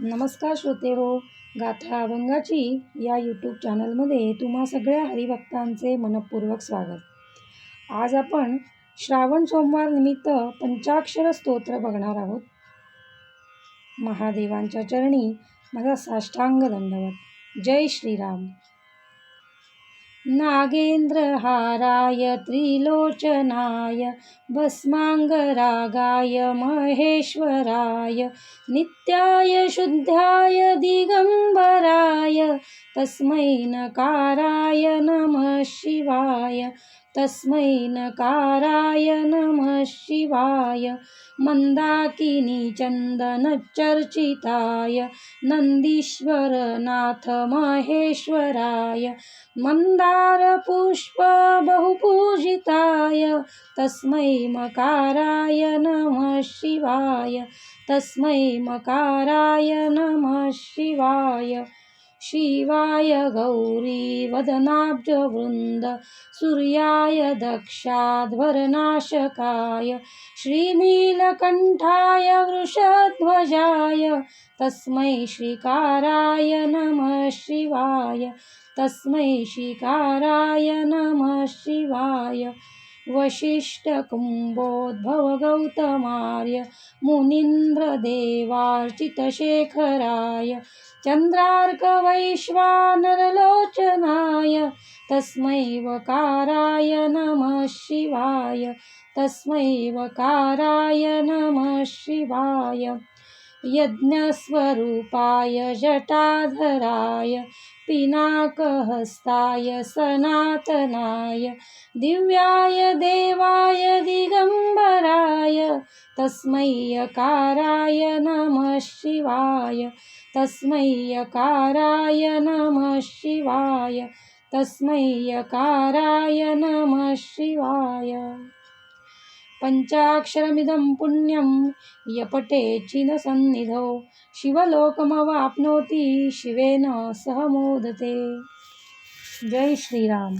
नमस्कार श्रोते हो गाथा अभंगाची या यूट्यूब चॅनलमध्ये तुम्हा सगळ्या हरिभक्तांचे मनपूर्वक स्वागत. आज आपण श्रावण सोमवार निमित्त पंचाक्षर स्तोत्र बघणार आहोत. महादेवांच्या चरणी माझा साष्टांग दंडवत. जय श्रीराम. नागेन्द्रहाराय त्रिलोचनाय भस्माङ्गरागाय महेश्वराय नित्याय शुद्धाय दिगम् तस्मै नकाराय नमः शिवाय तस्मै नकाराय नमः शिवाय मन्दाकिनीचन्दनचर्चिताय चन्दनचर्चिताय नन्दीश्वरनाथ महेश्वराय मन्दारपुष्प बहुपूजिताय तस्मै मकाराय नमः शिवाय तस्मै मकाराय नमः शिवाय। शिवाय गौरी वदनाब्जवृन्द सूर्याय दक्षाध्वरनाशकाय श्रीनीलकण्ठाय वृषध्वजाय तस्मै श्रीकाराय नमः शिवाय तस्मै श्रीकाराय नमः शिवाय। वसिष्ठकुम्भोद्भवगौतमार्य मुनीन्द्रदेवार्चितशेखराय चन्द्रार्कवैश्वानरलोचनाय तस्मै वकाराय नमः शिवाय तस्मै वकाराय नमः शिवाय। यज्ञस्वरूपाय जटाधराय पिनाकहस्ताय सनातनाय दिव्याय देवाय दिगम्बराय तस्मै यकाराय नमः शिवाय तस्मै यकाराय नमः शिवाय तस्मै यकाराय नमः शिवाय पञ्चाक्षरमिदं पुण्यं यपटे चिनसन्निधौ शिवलोकमवाप्नोति शिवेन सह मोदते जय श्रीराम।